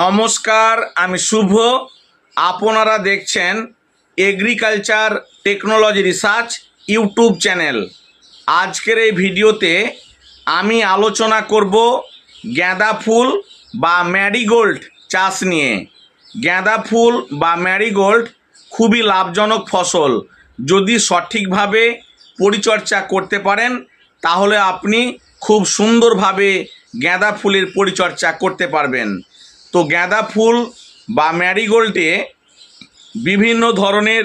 নমস্কার, আমি শুভ। আপনারা দেখছেন agriculture technology research YouTube channel আজকের এই ভিডিওতে আমি আলোচনা করব গাঁদা ফুল বা ম্যারিগোল্ড চাষ নিয়ে। গাঁদা ফুল বা ম্যারিগোল্ড খুবই লাভজনক ফসল। যদি সঠিকভাবে পরিচর্যা করতে পারেন, তাহলে আপনি খুব সুন্দরভাবে গাঁদা ফুলের পরিচর্যা করতে পারবেন। তো গাঁদা ফুল বা ম্যারিগোল্ডে বিভিন্ন ধরনের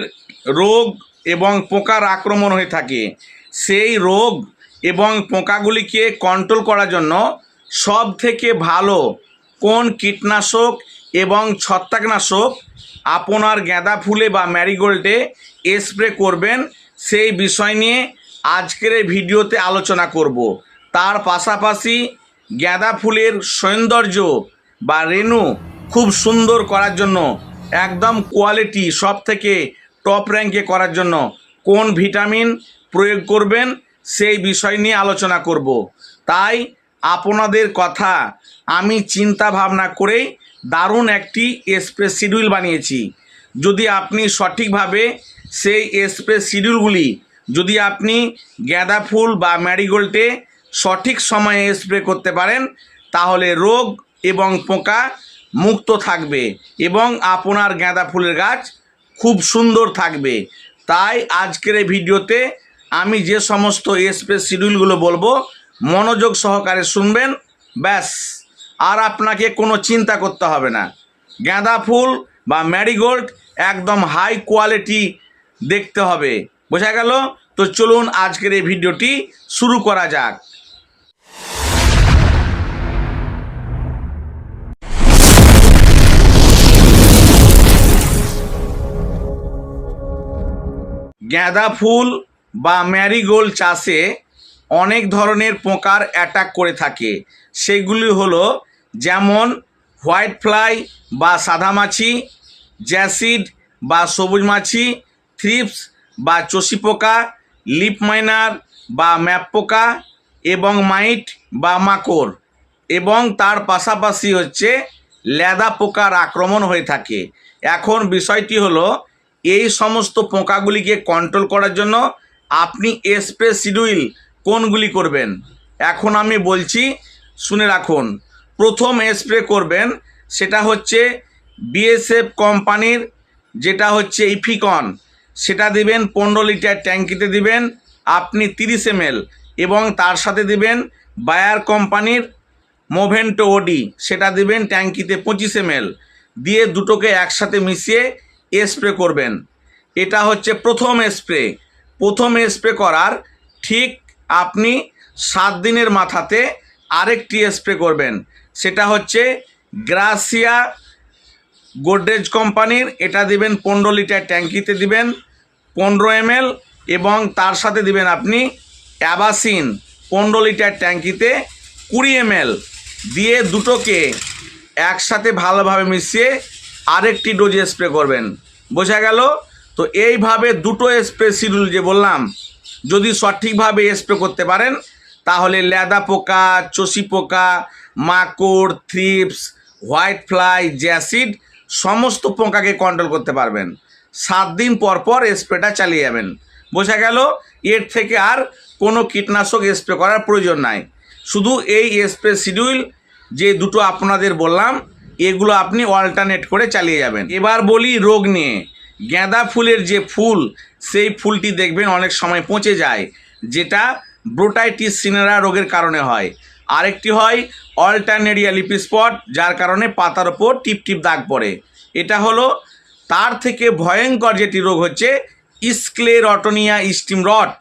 রোগ এবং পোকার আক্রমণ হয়ে থাকে। সেই রোগ এবং পোকাগুলিকে কন্ট্রোল করার জন্য সব থেকে ভালো কোন কীটনাশক এবং ছত্রাকনাশক আপনার গাঁদা ফুলে বা ম্যারিগোল্ডে স্প্রে করবেন, সেই বিষয় নিয়ে আজকের এই ভিডিওতে আলোচনা করব। তার পাশাপাশি গাঁদা ফুলের সৌন্দর্য বা রেনু খুব সুন্দর করার জন্য, একদম কোয়ালিটি সব থেকে টপ র্যাঙ্কে করার জন্য কোন ভিটামিন প্রয়োগ করবেন সেই বিষয় নিয়ে আলোচনা করব। তাই আপনাদের কথা আমি চিন্তা ভাবনা করেই দারুণ একটি স্প্রে শিডিউল বানিয়েছি। যদি আপনি সঠিকভাবে সেই স্প্রে শিডিউলগুলি যদি আপনি গাঁদা ফুল বা ম্যারিগোল্ডে সঠিক সময়ে স্প্রে করতে পারেন, তাহলে রোগ এবং পোকা মুক্ত থাকবে এবং আপনার গাঁদা ফুলের গাছ খুব সুন্দর থাকবে। তাই আজকের এই ভিডিওতে আমি যে সমস্ত স্প্রে শিডিউলগুলো বলব, মনোযোগ সহকারে শুনবেন, ব্যাস। আর আপনাকে কোনো চিন্তা করতে হবে না। গাঁদা ফুল বা ম্যারিগোল্ড একদম হাই কোয়ালিটি দেখতে হবে। বোঝা গেল? তো চলুন আজকের এই ভিডিওটি শুরু করা যাক। গাঁদা ফুল বা ম্যারিগোল্ড চাষে অনেক ধরনের পোকার অ্যাটাক করে থাকে। সেগুলি হলো যেমন হোয়াইট ফ্লাই বা সাদা মাছি, জ্যাসিড বা সবুজ মাছি, থ্রিপস বা চষি পোকা, লিপ মাইনার বা ম্যাপ পোকা এবং মাইট বা মাকড় এবং তার পাশাপাশি হচ্ছে লেদা পোকার আক্রমণ হয়ে থাকে। এখন বিষয়টি হলো এই সমস্ত পোকাগুলিকে কন্ট্রোল করার জন্য আপনি স্প্রে শিডিউল কোনগুলি করবেন? এখন আমি বলছি, শুনে রাখুন। প্রথম স্প্রে করবেন, সেটা হচ্ছে বিএসএফ কোম্পানির, যেটা হচ্ছে ইফিকন সেটা দিবেন পনেরো লিটার ট্যাঙ্কিতে দিবেন, আপনি তিরিশ এম এবং তার সাথে দিবেন বায়ার কোম্পানির মোভেন্টো ওডি সেটা দিবেন ট্যাঙ্কিতে পঁচিশ এম দিয়ে দুটোকে একসাথে মিশিয়ে স্প্রে করবেন। এটা হচ্ছে প্রথম স্প্রে। প্রথম স্প্রে করার ঠিক আপনি সাত দিনের মাথাতে আরেকটি স্প্রে করবেন। সেটা হচ্ছে গ্রাসিয়া গোদরেজ কোম্পানির। এটা দিবেন পনেরো লিটার ট্যাঙ্কিতে দিবেন, পনেরো এম এবং তার সাথে দিবেন আপনি অ্যাবাসিন পনেরো লিটার ট্যাঙ্কিতে কুড়ি এম দিয়ে দুটোকে একসাথে ভালোভাবে মিশিয়ে আরেকটি ডোজে স্প্রে করবেন। বোঝা গেল? তো এইভাবে দুটো স্প্রে শিডিউল যে বললাম, যদি সঠিকভাবে স্প্রে করতে পারেন, তাহলে লেদা পোকা, চষি পোকা, মাকড়, থ্রিপস, হোয়াইট ফ্লাই, জ্যাসিড, সমস্ত পোকাকে কন্ট্রোল করতে পারবেন। সাত দিন পর পর স্প্রেটা চালিয়ে যাবেন। বোঝা গেল? এর থেকে আর কোনো কীটনাশক স্প্রে করার প্রয়োজন নাই। শুধু এই স্প্রে শিডিউল যে দুটো আপনাদের বললাম এগুলো আপনি অল্টারনেট করে চালিয়ে যাবেন। এবার বলি রোগ নিয়ে। গাঁদা ফুলের যে ফুল, সেই ফুলটি দেখবেন অনেক সময় পচে যায়, যেটা ব্রোটাইটিস সিনেরা রোগের কারণে হয়। আরেকটি হয় অল্টারনেরিয়া লিপিস্পট যার কারণে পাতার ওপর টিপ টিপ দাগ পড়ে। এটা হলো তার থেকে ভয়ঙ্কর যেটি রোগ হচ্ছে স্ক্লেরটনিয়া স্টিম রট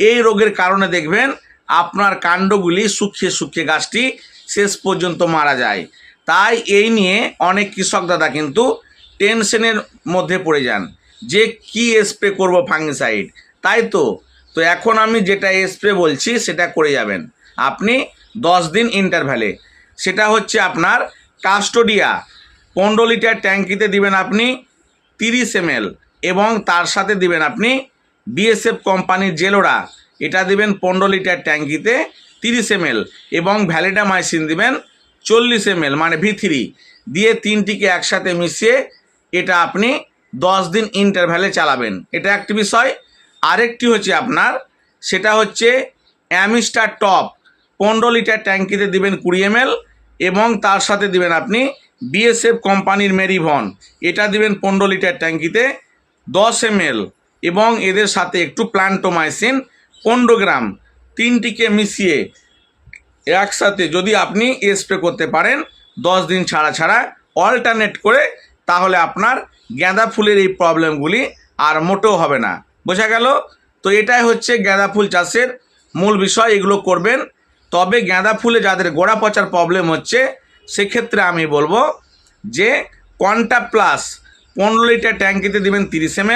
এই রোগের কারণে দেখবেন আপনার কাণ্ডগুলি শুকিয়ে শুকিয়ে গাছটি শেষ পর্যন্ত মারা যায়। তাই এই নিয়ে অনেক কৃষক দাদা কিন্তু টেনশনের মধ্যে পড়ে যান যে কি স্প্রে করব ফাঙ্গিসাইড তাই তো? তো এখন আমি যেটা স্প্রে বলছি সেটা করে যাবেন। আপনি দশ দিন ইন্টারভ্যালে সেটা হচ্ছে আপনার কাস্টোডিয়া পনেরো লিটার ট্যাঙ্কিতে দিবেন আপনি তিরিশ এম এবং তার সাথে দিবেন আপনি বিএসএফ কোম্পানির জেলোরা। এটা দিবেন পনেরো লিটার ট্যাঙ্কিতে তিরিশ এম এবং ভ্যালিডামাইসিন দিবেন চল্লিশ এম মানে ভি থ্রি দিয়ে তিনটিকে একসাথে মিশিয়ে এটা আপনি দশ দিন ইন্টারভ্যালে চালাবেন। এটা একটি বিষয়। আরেকটি হচ্ছে আপনার, সেটা হচ্ছে অ্যামিস্টার টপ পনেরো লিটার ট্যাঙ্কিতে দিবেন কুড়ি এম এবং তার সাথে দিবেন আপনি বিএসএফ কোম্পানির মেরিভন। এটা দিবেন পনেরো লিটার ট্যাঙ্কিতে দশ এম এবং এদের সাথে একটু প্ল্যান্টোমাইসিন পনেরো গ্রাম। তিনটিকে মিশিয়ে একসাথে যদি আপনি স্প্রে করতে পারেন, দশ দিন ছাড়া ছাড়া অল্টারনেট করে, তাহলে আপনার গাঁদা ফুলের এই প্রবলেমগুলি আর মোটেও হবে না। বোঝা গেল? তো এটাই হচ্ছে গাঁদা ফুল চাষের মূল বিষয়, এগুলো করবেন। তবে গাঁদা ফুলে যাদের গোড়া পচার প্রবলেম হচ্ছে, সেক্ষেত্রে আমি বলব যে কন্টা প্লাস পনেরো লিটার ট্যাঙ্কিতে দেবেন তিরিশ এম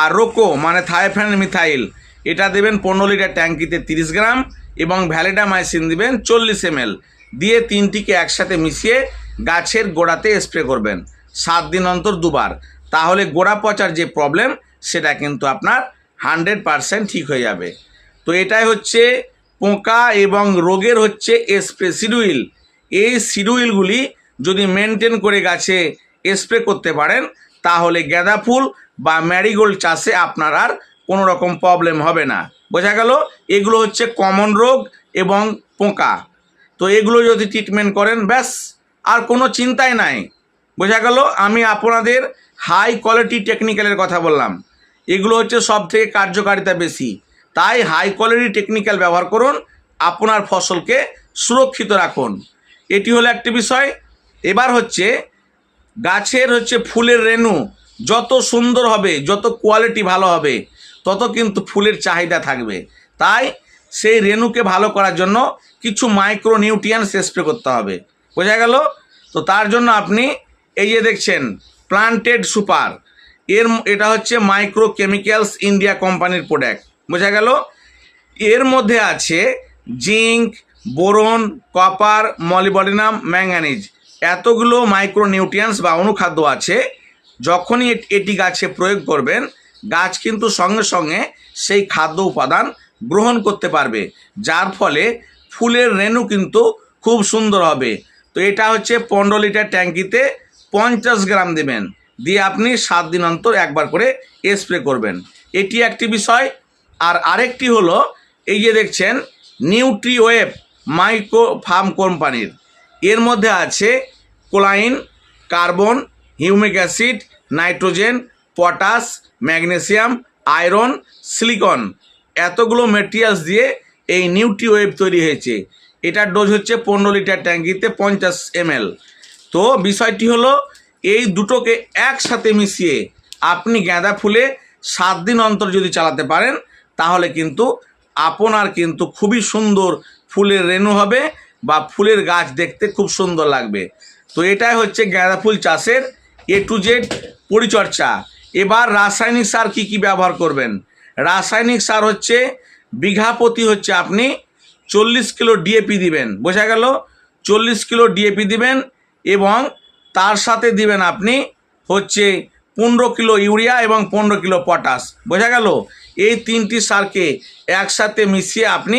আর রোকো মানে থাইফ্যান মিথাইল, এটা দেবেন পনেরো লিটার ট্যাঙ্কিতে তিরিশ গ্রাম। এবং ভ্যালিডামাইসিন দিবেন চল্লিশ এম দিয়ে তিনটিকে একসাথে মিশিয়ে গাছের গোড়াতে স্প্রে করবেন। সাত দিন অন্তর দুবার। তাহলে গোড়া পচার যে প্রবলেম, সেটা কিন্তু আপনার হান্ড্রেড পারসেন্ট ঠিক হয়ে যাবে। তো এটাই হচ্ছে পোকা এবং রোগের হচ্ছে স্প্রে সিডুইল। এই সিডুইলগুলি যদি মেনটেন করে গাছে স্প্রে করতে পারেন, তাহলে গাঁদা ফুল বা ম্যারিগোল্ড চাষে আপনার আর কোনো রকম প্রবলেম হবে না। বোঝা গেল, এগুলো হচ্ছে কমন রোগ এবং পোকা। তো এগুলো যদি ট্রিটমেন্ট করেন, ব্যাস, আর কোনো চিন্তাই নাই। বোঝা গেল, আমি আপনাদের হাই কোয়ালিটি টেকনিক্যালের কথা বললাম। এগুলো হচ্ছে সব থেকে কার্যকারিতা বেশি। তাই হাই কোয়ালিটি টেকনিক্যাল ব্যবহার করুন, আপনার ফসলকে সুরক্ষিত রাখুন। এটি হলো একটি বিষয়। এবার হচ্ছে, গাছের হচ্ছে ফুলের রেণু, যত সুন্দর হবে, যত কোয়ালিটি ভালো হবে তত কিন্তু ফুলের চাহিদা থাকবে। তাই সেই রেণুকে ভালো করার জন্য কিছু মাইক্রো নিউট্রিয়েন্টস স্প্রে করতে হবে। বোঝা গেল? তো তার জন্য আপনি এই যে দেখছেন প্লান্টেড সুপার এর এটা হচ্ছে মাইক্রো কেমিক্যালস ইন্ডিয়া কোম্পানির প্রোডাক্ট বোঝা গেল? এর মধ্যে আছে zinc, boron, copper molybdenum manganese এতগুলো মাইক্রো নিউট্রিয়েন্টস বা অনুখাদ্য আছে। যখনই এটি গাছে প্রয়োগ করবেন গাছ কিন্তু সঙ্গে সঙ্গে সেই খাদ্য উপাদান গ্রহণ করতে পারবে, যার ফলে ফুলের রেণু কিন্তু খুব সুন্দর হবে। তো এটা হচ্ছে পনেরো লিটার ট্যাঙ্কিতে পঞ্চাশ গ্রাম দেবেন। দিয়ে আপনি সাত দিন অন্তর একবার করে স্প্রে করবেন। এটি একটি বিষয়। আর আরেকটি হলো, এই যে দেখছেন নিউট্রিওয়েভ মাইক্রো ফার্ম কোম্পানির এর মধ্যে আছে choline, carbon, humic acid, nitrogen potash, magnesium, iron, silicon. এতগুলো মেটেরিয়ালস দিয়ে এই নিউটি নিউট্রিওয়েভ তৈরি হয়েছে। এটার ডোজ হচ্ছে পনেরো লিটার ট্যাঙ্কিতে পঞ্চাশ এমএল। তো বিষয়টি হলো, এই দুটোকে একসাথে মিশিয়ে আপনি গাঁদা ফুলে সাত দিন অন্তর যদি চালাতে পারেন, তাহলে কিন্তু আপনার কিন্তু খুবই সুন্দর ফুলের রেণু হবে বা ফুলের গাছ দেখতে খুব সুন্দর লাগবে। তো এটাই হচ্ছে গাঁদা ফুল চাষের এ টু জেড পরিচর্যা। এবার রাসায়নিক সার কি কি ব্যবহার করবেন? রাসায়নিক সার হচ্ছে বিঘা প্রতি হচ্ছে আপনি চল্লিশ কিলো ডিএপি দিবেন, বোঝা গেল? চল্লিশ কিলো ডিএপি দিবেন এবং তার সাথে দিবেন আপনি হচ্ছে পনেরো কিলো ইউরিয়া এবং পনেরো কিলো পটাশ, বোঝা গেল? এই তিনটি সারকে একসাথে মিশিয়ে আপনি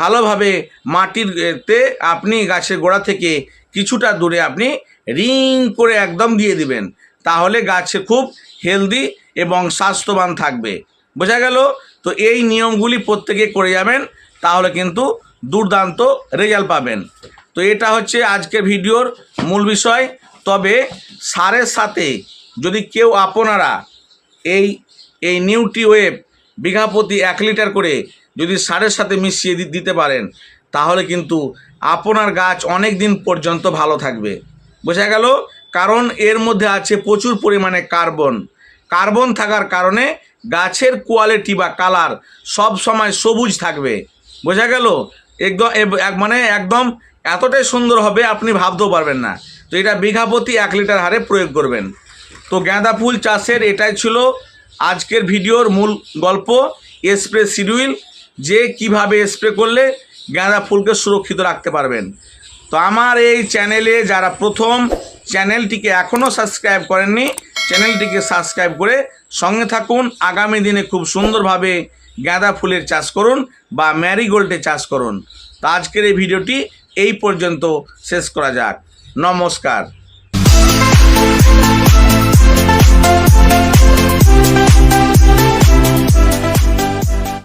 ভালোভাবে মাটির এতে আপনি গাছের গোড়া থেকে কিছুটা দূরে আপনি রিং করে একদম দিয়ে দিবেন। তাহলে গাছে খুব হেলদি এবং স্বাস্থ্যবান থাকবে। বোঝা গেল? তো এই নিয়মগুলি প্রত্যেকে করে যাবেন, তাহলে কিন্তু দুর্দান্ত রেজাল্ট পাবেন। তো এটা হচ্ছে আজকে ভিডিওর মূল বিষয়। তবে সারের সাথে যদি কেউ আপনারা এই এই নিউট্রিওয়েভ বিঘা প্রতি এক লিটার করে যদি সারের সাথে মিশিয়ে দিতে পারেন, তাহলে কিন্তু আপনার গাছ অনেক দিন পর্যন্ত ভালো থাকবে। বোঝা গেল? কারণ এর মধ্যে আছে প্রচুর পরিমাণে কার্বন। কার্বন থাকার কারণে গাছের কোয়ালিটি বা কালার সব সময় সবুজ থাকবে। বোঝা গেল? একদম এক- মানে একদম এতটাই সুন্দর হবে আপনি ভাবতেও পারবেন না। তো এটা বিঘা প্রতি এক লিটার হারে প্রয়োগ করবেন। তো গাঁদা ফুল চাষের এটাই ছিল আজকের ভিডিওর মূল গল্প স্প্রে শিডিউল যে কীভাবে স্প্রে করলে গাঁদা ফুলকে সুরক্ষিত রাখতে পারবেন। তো আমার এই চ্যানেলে যারা প্রথম, চ্যানেলটিকে এখনও সাবস্ক্রাইব করেননি, চ্যানেলটিকে সাবস্ক্রাইব করে সঙ্গে থাকুন। আগামী দিনে খুব সুন্দরভাবে গাঁদা ফুলের চাষ করুন বা ম্যারিগোল্ডে চাষ করুন। তো আজকের এই ভিডিওটি এই পর্যন্ত শেষ করা যাক। নমস্কার।